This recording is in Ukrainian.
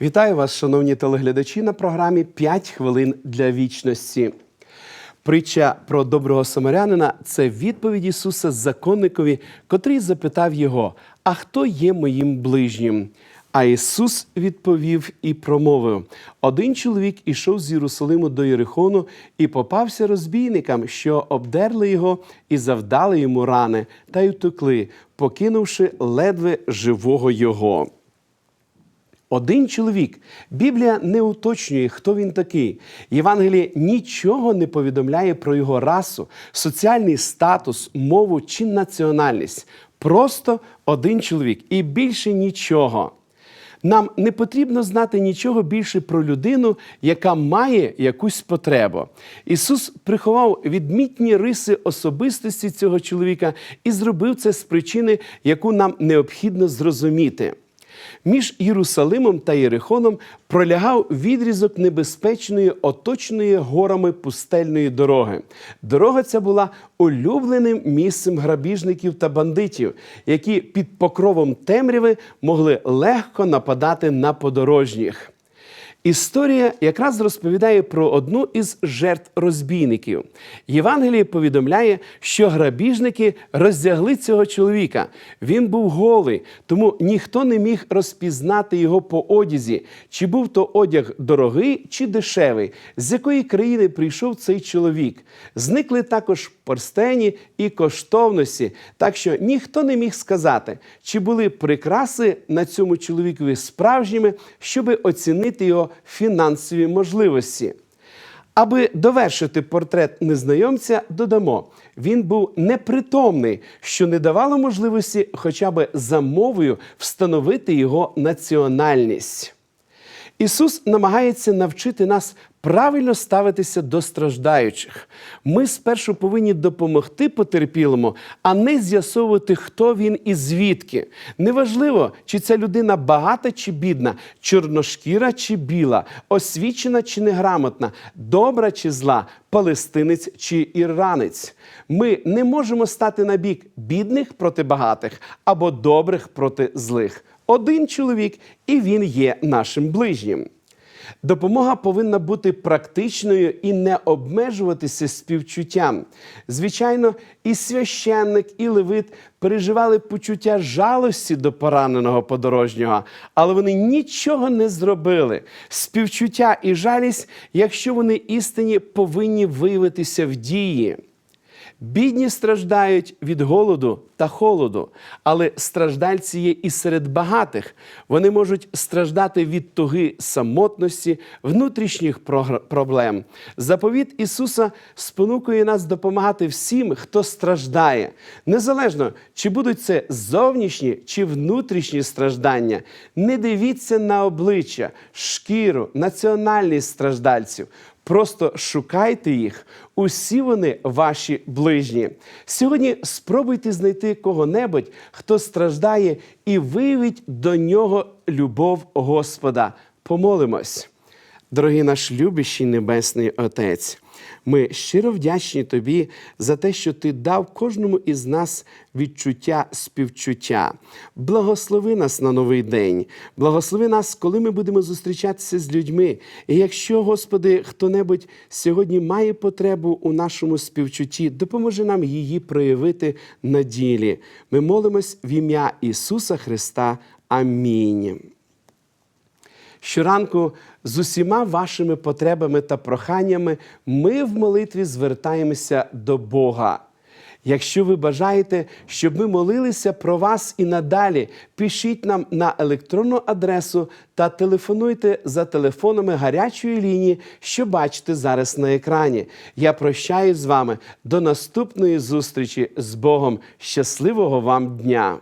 Вітаю вас, шановні телеглядачі, на програмі «5 хвилин для вічності. Притча про доброго самарянина це відповідь Ісуса законникові, котрий запитав його: А хто є моїм ближнім? А Ісус відповів і промовив: один чоловік ішов з Єрусалиму до Єрихону і попався розбійникам, що обдерли його і завдали йому рани, та й утекли, покинувши ледве живого його. Один чоловік. Біблія не уточнює, хто він такий. Євангеліє нічого не повідомляє про його расу, соціальний статус, мову чи національність. Просто один чоловік і більше нічого. Нам не потрібно знати нічого більше про людину, яка має якусь потребу. Ісус приховав відмітні риси особистості цього чоловіка і зробив це з причини, яку нам необхідно зрозуміти. Між Єрусалимом та Єрихоном пролягав відрізок небезпечної, оточеної горами пустельної дороги. Дорога ця була улюбленим місцем грабіжників та бандитів, які під покровом темряви могли легко нападати на подорожніх. Історія якраз розповідає про одну із жертв розбійників. Євангеліє повідомляє, що грабіжники роздягли цього чоловіка. Він був голий, тому ніхто не міг розпізнати його по одязі, чи був то одяг дорогий чи дешевий, з якої країни прийшов цей чоловік. Зникли також перстені і коштовності, так що ніхто не міг сказати, чи були прикраси на цьому чоловікові справжніми, щоби оцінити його фінансові можливості. Аби довершити портрет незнайомця, додамо, він був непритомний, що не давало можливості хоча б за мовою встановити його національність. Ісус намагається навчити нас правильно ставитися до страждаючих. Ми спершу повинні допомогти потерпілому, а не з'ясовувати, хто він і звідки. Неважливо, чи ця людина багата чи бідна, чорношкіра чи біла, освічена чи неграмотна, добра чи зла, палестинець чи іранець. Ми не можемо стати на бік бідних проти багатих або добрих проти злих. Один чоловік, і він є нашим ближнім. Допомога повинна бути практичною і не обмежуватися співчуттям. Звичайно, і священник, і левит переживали почуття жалості до пораненого подорожнього, але вони нічого не зробили. Співчуття і жалість, якщо вони істинні, повинні виявитися в дії. Бідні страждають від голоду та холоду, але страждальці є і серед багатих. Вони можуть страждати від туги самотності, внутрішніх проблем. Заповіт Ісуса спонукує нас допомагати всім, хто страждає, незалежно чи будуть це зовнішні чи внутрішні страждання. Не дивіться на обличчя, шкіру, національність страждальців. Просто шукайте їх, усі вони ваші ближні. Сьогодні спробуйте знайти кого-небудь, хто страждає, і виявіть до нього любов Господа. Помолимось. Дорогий наш любящий Небесний Отець, ми щиро вдячні Тобі за те, що Ти дав кожному із нас відчуття співчуття. Благослови нас на новий день, благослови нас, коли ми будемо зустрічатися з людьми. І якщо, Господи, хто-небудь сьогодні має потребу у нашому співчутті, допоможи нам її проявити на ділі. Ми молимось в ім'я Ісуса Христа. Амінь. Щоранку з усіма вашими потребами та проханнями ми в молитві звертаємося до Бога. Якщо ви бажаєте, щоб ми молилися про вас і надалі, пишіть нам на електронну адресу та телефонуйте за телефонами гарячої лінії, що бачите зараз на екрані. Я прощаюсь з вами до наступної зустрічі з Богом. Щасливого вам дня!